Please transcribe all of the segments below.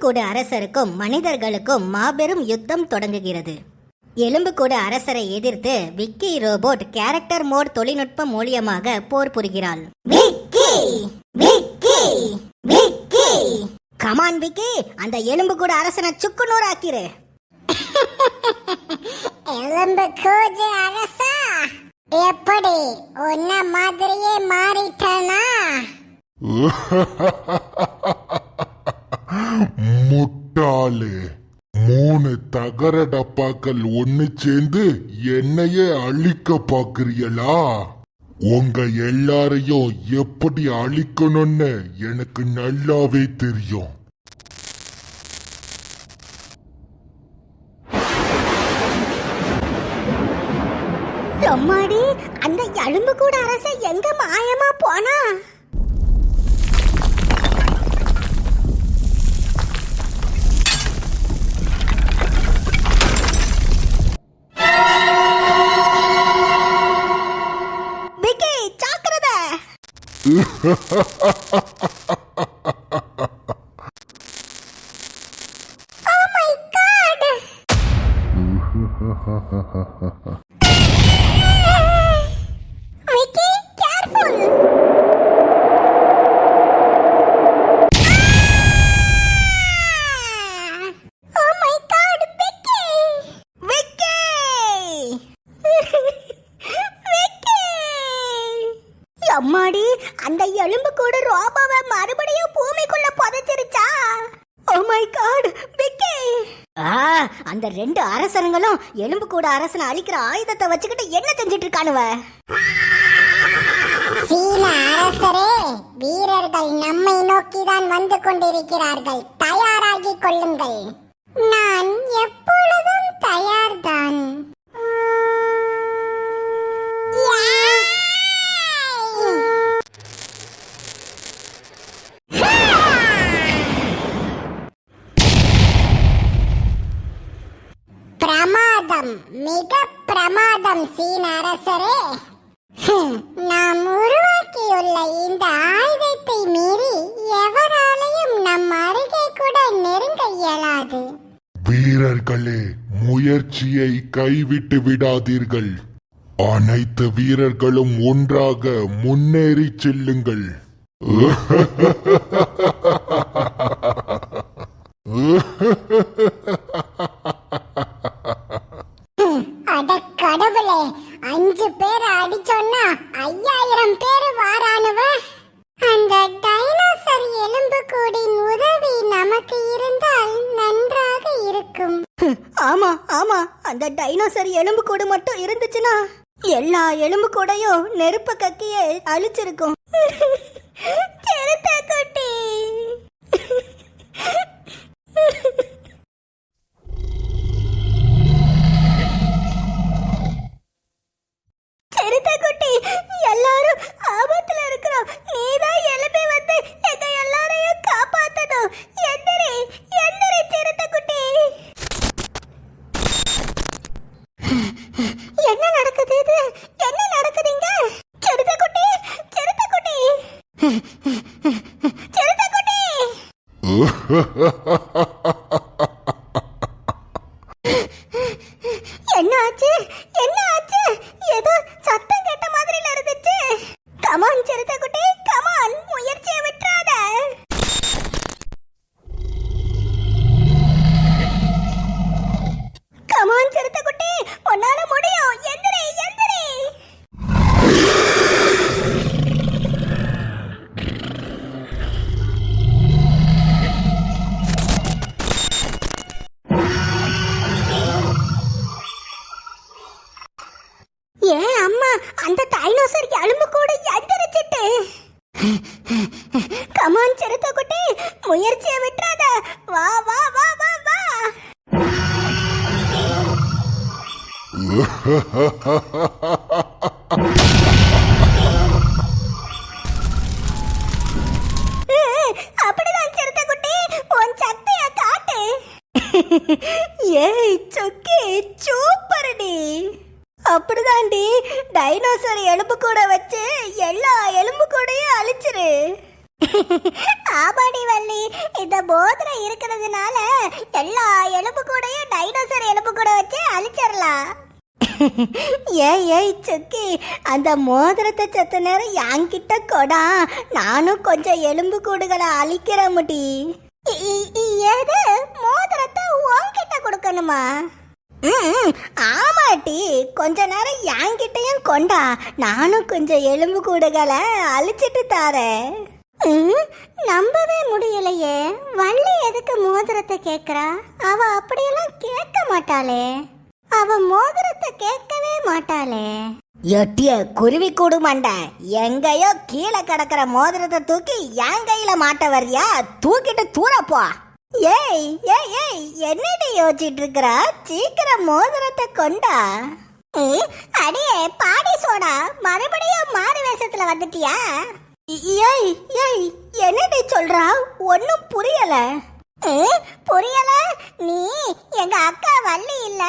எலும்புக்கூடு அரசருக்கும் மனிதர்களுக்கும் மாபெரும் யுத்தம் தொடங்குகிறது. எலும்புக்கூடு அரசரை எதிர்த்து விக்கி ரோபோட் கேரக்டர் மோட் தொழில்நுட்பம் மூலியமாக போர் புரிகிறாள். கமான் விக்கி! அந்த எலும்புக்கூடு அரசனை சுக்குநூறு ஆக்கிரு. எலும்பு கூஜு அரசா? எப்படி? உன்ன மாதிரியே மாறிட்டனா? முட்டாளு. மூணு தகர டப்பாக்கள் ஒன்னு சேர்ந்து என்னையே அழிக்க பாக்குறீங்களா உங்க எல்லாரையும் எப்படி அழிக்கணும்னு எனக்கு நல்லாவே தெரியும். அம்மாடி அந்த எலும்பு கூட அரச எங்க மாயமா போனா? oh Mickey, careful! அந்த ரெண்டு அரசனுங்களும் எலும்பு கூட அரசனை அழிக்கிற ஆயுதத்தை வச்சுக்கிட்டு என்ன செஞ்சிட்டு இருக்கானுவ சீன அரசரே வீரர்கள் நம்மை நோக்கிதான் வந்து கொண்டிருக்கிறார்கள். தயாராகி கொள்ளுங்கள். நான் எப்பொழுதும் தயார்தான் பிரமாதம் மிக பிரமாதம் சீன அரசரே ஹம், நாம் உருவாக்கியுள்ள இந்த ஆயுதத்தை மீறி எவராலையும் நம் அருகே கூட நெருங்க இயலாது. வீரர்களே முயற்சியை கைவிட்டு விடாதீர்கள். அனைத்து வீரர்களும் ஒன்றாக முன்னேறி செல்லுங்கள். அட கடவுளே அஞ்சு பேர் அடிச்சோன்னா ஐயாயிரம் பேர் அந்த டைனோசர் எலும்பு கூடு மட்டும் இருந்துச்சுன்னா எல்லா எலும்பு கூடையும் நெருப்பு கக்கியே அழிச்சிருக்கும் சிறுத்தை குட்டி சிறுத்தை குட்டி எல்லாரும் ஆபத்துல இருக்கிறோம் நீதான் எழுப்பி வந்து எங்க எல்லாரையும் காப்பாத்தணும் எந்திரி எந்திரி சிறுத்தை குட்டி என்ன நடக்குது இது என்ன நடக்குதுங்க சிறுத்தை குட்டி சிறுத்தை குட்டி சிறுத்தை குட்டி கமான் சிறுத்தை குட்டி முயற்சியை விட்டுறாத வா வா வா வா வா அப்படிதான் சிறுத்தை குட்டி உன் சக்திய காட்டு ஏய் சொக்கி சூப்பர்டி அப்படிதான்டி. டைனோசர் எலும்பு கூட வச்சு எல்லா எலும்பு கூடையும் அழிச்சிரு. ஆபாடி வள்ளி இந்த மோதிரம் இருக்கிறதுனால எல்லா எலும்பு கூடையும் டைனோசர் எலும்பு கூட வச்சு அழிச்சிடலாம் ஏய் ஏய் சுக்கி அந்த மோதிரத்தை செத்த நேரம் என்கிட்ட கொடா. நானும் கொஞ்சம் எலும்பு கூடுகளை அழிக்கிற முடி ஏது? எது மோதிரத்தை உன்கிட்ட கொடுக்கணுமா? ஆமாட்டி கொஞ்ச நேரம் என்கிட்டயும் கொண்டா. நானும் கொஞ்சம் எலும்பு கூடுகளை அழிச்சிட்டு தாரேன். ம், நம்பவே முடியலையே. வள்ளி எதுக்கு மோதிரத்தை கேட்குறா? அவ அப்படியெல்லாம் கேட்க மாட்டாளே. அவ மோதிரத்தை கேட்கவே மாட்டாளே. எட்டிய குருவி கூடு மண்டை. எங்கேயோ கீழே கிடக்கிற மோதிரத்தை தூக்கி என் கையில மாட்ட வர்றியா தூக்கிட்டு தூரப்போ. ஏய் ஏய் ஏய் என்னடி யோசிச்சிட்டு இருக்கிறா? சீக்கிரம் மோதிரத்தை கொண்டா. அடியே பாடி சோடா. மறுபடியும் மாறு வேஷத்துல வந்துட்டியா? ஏய் ஏய் என்னடி சொல்றா? ஒன்னும் புரியல. புரியல? நீ எங்க அக்கா வள்ளி இல்ல.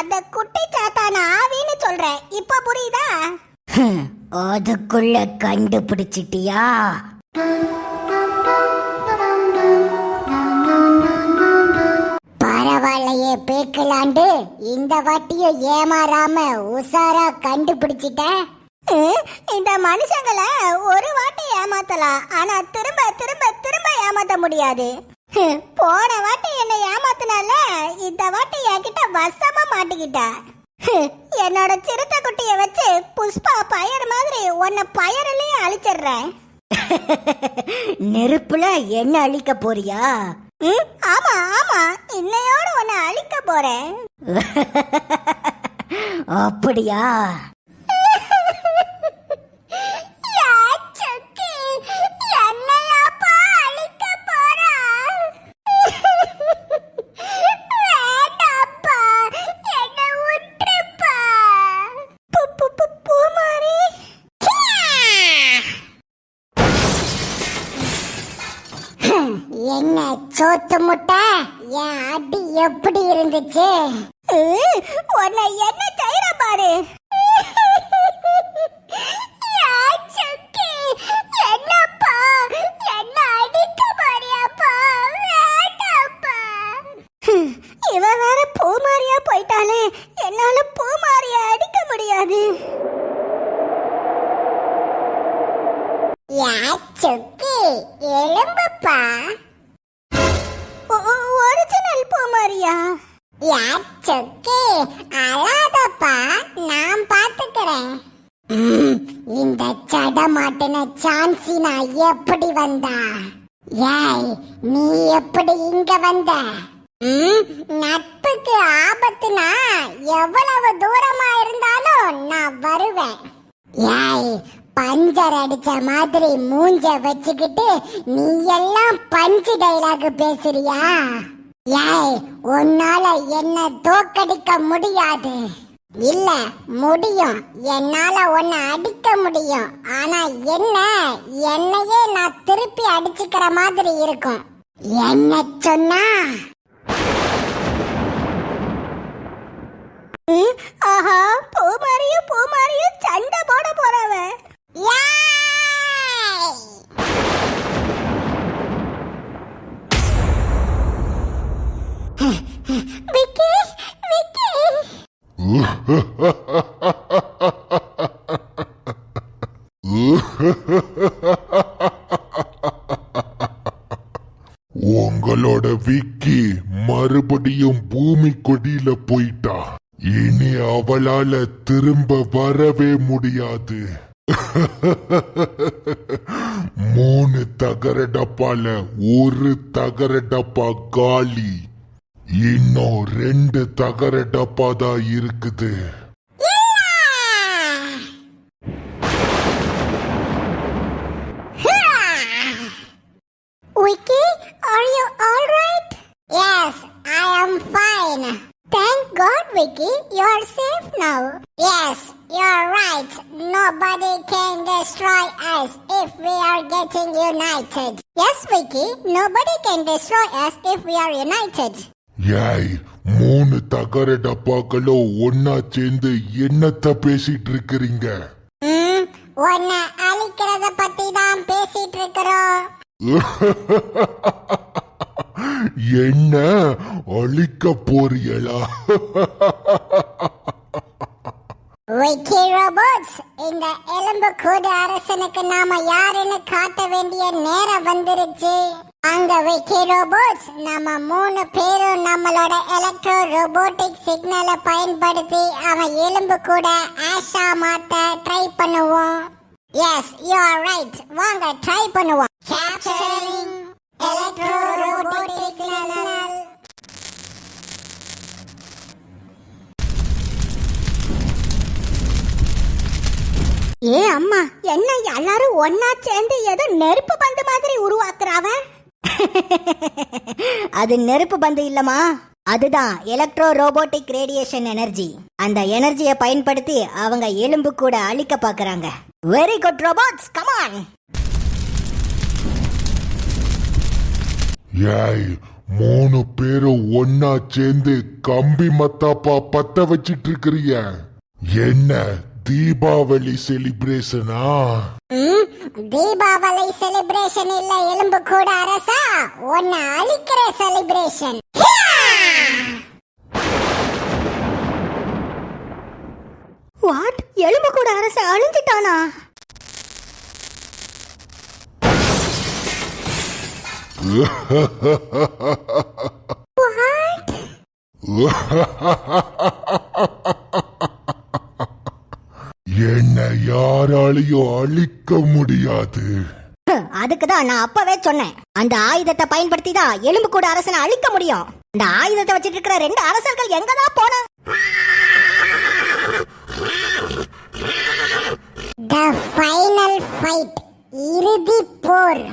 அந்த குட்டி சாத்தான ஆவின்னு சொல்ற. இப்ப புரியுதா? அதுக்குள்ள கண்டுபிடிச்சிட்டியா? பரவாயில்லையே பேக்கலாண்டு இந்த வாட்டியும் ஏமாறாம உசாரா கண்டுபிடிச்சிட்ட? ம், இந்த மனுஷங்களை ஒரு வாட்டி ஏமாத்தலாம் ஆனா திரும்ப திரும்ப திரும்ப ஏமாத்த முடியாது. போன வாட்டி என்னை ஏமாத்தினால இந்த வாட்டி என்கிட்ட வசமா மாட்டிக்கிட்டா. என்னோட சிறுத்தை குட்டிய வச்சு புஷ்பா பயர் மாதிரி உன்னை பயரிலேயே அழிச்சிடுறேன். நெருப்புல என்ன அழிக்க போறியா? ம், ஆமா ஆமா. இன்னையோட உன்னை அழிக்க போறேன். அப்படியா? சோத்து முட்டை என் அடி எப்படி இருந்துச்சு? உன்னை என்ன செய்யற பாரு? இந்த சடமாட்டின சான்சி நான் எப்படி வந்தா? ஏய் நீ எப்படி இங்க வந்த? நட்புக்கு ஆபத்துனா எவ்வளவு தூரமா இருந்தாலும் நான் வருவேன். ஏய் பஞ்சர் அடிச்ச மாதிரி மூஞ்ச வச்சுக்கிட்டு நீ எல்லாம் பஞ்சு டைலாக் பேசுறியா? ஏய் உன்னால என்ன தோக்கடிக்க முடியாது. இல்ல முடியும். என்னால உன்னை அடிக்க முடியும். ஆனா என்ன? என்னையே நான் திருப்பி அடிச்சுக்கிற மாதிரி இருக்கும். என்ன சொன்னா? ஆஹா பூமாரியும் பூமாரியும் சண்டை போட போறவன் விக்கி விக்கி உங்களோட விக்கி மறுபடியும் பூமி கொடியில போயிட்டா. இனி அவளால திரும்ப வரவே முடியாது. மூணு தகர டப்பால ஒரு தகர டப்பா காலி. இன்னும் ரெண்டு தகர டப்பா தான் இருக்குது Vicky, are you all right? Yes, I am fine. Thank God, Vicky, you are safe now. Yes, you are right. Nobody can destroy us if we are getting united. Yes, Vicky, nobody can destroy us if we are united. ஏய் மூணு தகர டப்பாக்களும் ஒன்னா சேர்ந்து என்னத்த பேசிட்டு இருக்கிறீங்க? ம், உன்னை அழிக்கிறத பத்தி தான் பேசிட்டு இருக்கிறோம். என்ன அழிக்க போறியலா விக்கி ரோபோட்ஸ் இந்த எலும்பு கூடு அரசனுக்கு நாம யாருன்னு காட்ட வேண்டிய நேரம் வந்துருச்சு. அங்க விக்கி ரோபோட்ஸ் நம்ம மூணு பேரும் நம்மளோட எலக்ட்ரோ ரோபோட்டிக் சிக்னலை பயன்படுத்தி அவன் எலும்பு கூட ஆஷா மாத்த ட்ரை பண்ணுவோம். எஸ் யூ ஆர் ரைட் வாங்க ட்ரை பண்ணுவோம். கேப்சரிங் எலக்ட்ரோ ரோபோட்டிக் சிக்னல் ஏ அம்மா என்ன எல்லாரும் ஒன்னா சேர்ந்து ஏதோ நெருப்பு பந்து மாதிரி உருவாக்குறாவன் அது நெருப்பு பந்து இல்லம்மா. அதுதான் எலக்ட்ரோ ரோபோட்டிக் ரேடியேஷன் எனர்ஜி அந்த எனர்ஜியை பயன்படுத்தி அவங்க எலும்பு கூட அழிக்க பாக்குறாங்க. வெரி குட் ரோபோட்ஸ் கமான் ஏய் மூணு பேரும் ஒன்னா சேர்ந்து கம்பி மத்தாப்பா பத்த வச்சிட்டு இருக்கிறிய. என்ன தீபாவளி செலிப்ரேஷனா தீபாவளி செலிப்ரேஷன் இல்ல எலும்பு கூட அரசா? உன்னை அழிக்கிற செலிப்ரேஷன் வாட் எலும்பு கூட அரச அழிஞ்சிட்டானா? என்ன யாராலையும் அழிக்க முடியாது. அதுக்கு தான் நான் அப்பவே சொன்னேன். அந்த ஆயுதத்தை பயன்படுத்தி தான் எலும்பு கூட அரசனை அழிக்க முடியும். அந்த ஆயுதத்தை வச்சிட்டு இருக்கிற ரெண்டு அரசர்கள் எங்க தான் போனா? The final fight. இறுதி போர்.